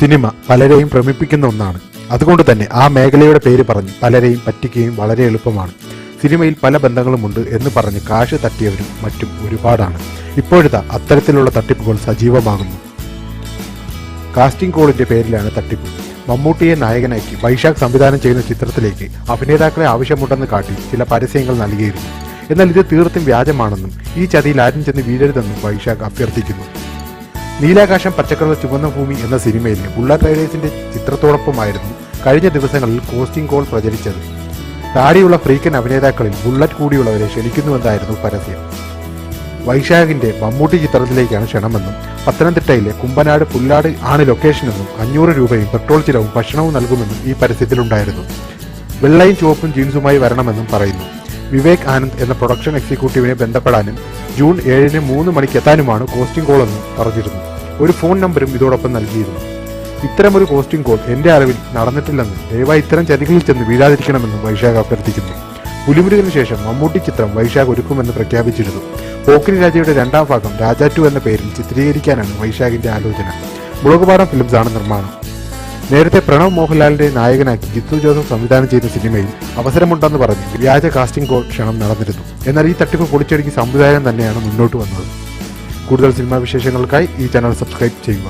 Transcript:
Cinema പലരെയും ഭ്രമിപ്പിക്കുന്ന ഒന്നാണ്. അതുകൊണ്ട് തന്നെ ആ മേഖലയുടെ പേര് പറഞ്ഞ് പലരെയും പറ്റിക്കുകയും വളരെ എളുപ്പമാണ്. സിനിമയിൽ പല ബന്ധങ്ങളുമുണ്ട് എന്ന് പറഞ്ഞ് കാശ് തട്ടിയവരും മറ്റും ഒരുപാടാണ്. ഇപ്പോഴത്തെ അത്തരത്തിലുള്ള തട്ടിപ്പുകൾ സജീവമാകുന്നു. കാസ്റ്റിംഗ് കോളിന്റെ പേരിലാണ് തട്ടിപ്പ്. മമ്മൂട്ടിയെ നായകനാക്കി വൈശാഖ് സംവിധാനം ചെയ്യുന്ന ചിത്രത്തിലേക്ക് അഭിനേതാക്കളെ ആവശ്യമുണ്ടെന്ന് കാട്ടി ചില പരസ്യങ്ങൾ നൽകിയിരുന്നു. എന്നാൽ ഇത് തീർത്തും വ്യാജമാണെന്നും ഈ ചതിയിൽ ആരും ചെന്ന് വീഴരുതെന്നും വൈശാഖ് അഭ്യർത്ഥിക്കുന്നു. നീലാകാശം പച്ചക്കറുള്ള ചുവന്ന ഭൂമി എന്ന സിനിമയിലെ ബുള്ളറ്റ് റൈഡേഴ്സിന്റെ ചിത്രത്തോടൊപ്പമായിരുന്നു കഴിഞ്ഞ ദിവസങ്ങളിൽ കോസ്റ്റിംഗ് കോൾ പ്രചരിച്ചത്. താടിയുള്ള ഫ്രീക്കൻ അഭിനേതാക്കളിൽ ബുള്ളറ്റ് കൂടിയുള്ളവരെ ക്ഷണിക്കുന്നുവെന്നായിരുന്നു പരസ്യം. വൈശാഖിന്റെ മമ്മൂട്ടി ചിത്രത്തിലേക്കാണ് ക്ഷണമെന്നും പത്തനംതിട്ടയിലെ കുമ്പനാട് പുല്ലാട് ആണ് ലൊക്കേഷനെന്നും അഞ്ഞൂറ് രൂപയും പെട്രോൾ ചിലവും ഭക്ഷണവും നൽകുമെന്നും ഈ പരസ്യത്തിലുണ്ടായിരുന്നു. വെള്ളയും ചുവപ്പും ജീൻസുമായി വരണമെന്നും പറയുന്നു. വിവേക് ആനന്ദ് എന്ന പ്രൊഡക്ഷൻ എക്സിക്യൂട്ടീവിനെ ബന്ധപ്പെടാനും ജൂൺ ഏഴിന് മൂന്ന് മണിക്ക് എത്താനുമാണ് കോസ്റ്റിംഗ് കോൾ എന്നും പറഞ്ഞിരുന്നു ഒരു ഫോൺ നമ്പറും ഇതോടൊപ്പം നൽകിയിരുന്നു. ഇത്തരമൊരു കോസ്റ്റിംഗ് കോൾ എന്റെ അറിവിൽ നടന്നിട്ടില്ലെന്നും ദയവായി ഇത്തരം ചതികളിൽ ചെന്ന് വീഴാതിരിക്കണമെന്നും വൈശാഖ് അഭ്യർത്ഥിക്കുന്നു. പുലിമുരുകന് ശേഷം മമ്മൂട്ടി ചിത്രം വൈശാഖ് ഒരുക്കുമെന്ന് പ്രഖ്യാപിച്ചിരുന്നു. പോക്കിരി രാജയുടെ രണ്ടാം ഭാഗം രാജാറ്റു എന്ന പേരിൽ ചിത്രീകരിക്കാനാണ് വൈശാഖിന്റെ ആലോചന. മുളകുപാടം ഫിലിംസ് ആണ് നിർമ്മാണം. നേരത്തെ പ്രണവ് മോഹൻലാലിന്റെ നായകനാക്കി ജിത്തു ജോസഫ് സംവിധാനം ചെയ്ത സിനിമയിൽ അവസരമുണ്ടെന്ന് പറഞ്ഞ് വ്യാജ കാസ്റ്റിംഗ് കോൾ ക്ഷണം നടന്നിരുന്നു. എന്നാൽ ഈ തട്ടിപ്പ് പൊളിച്ചടുക്കി സംവിധായകൻ തന്നെയാണ് മുന്നോട്ട് വന്നത്. കൂടുതൽ സിനിമാ വിശേഷങ്ങൾക്കായി ഈ ചാനൽ സബ്സ്ക്രൈബ് ചെയ്യുക.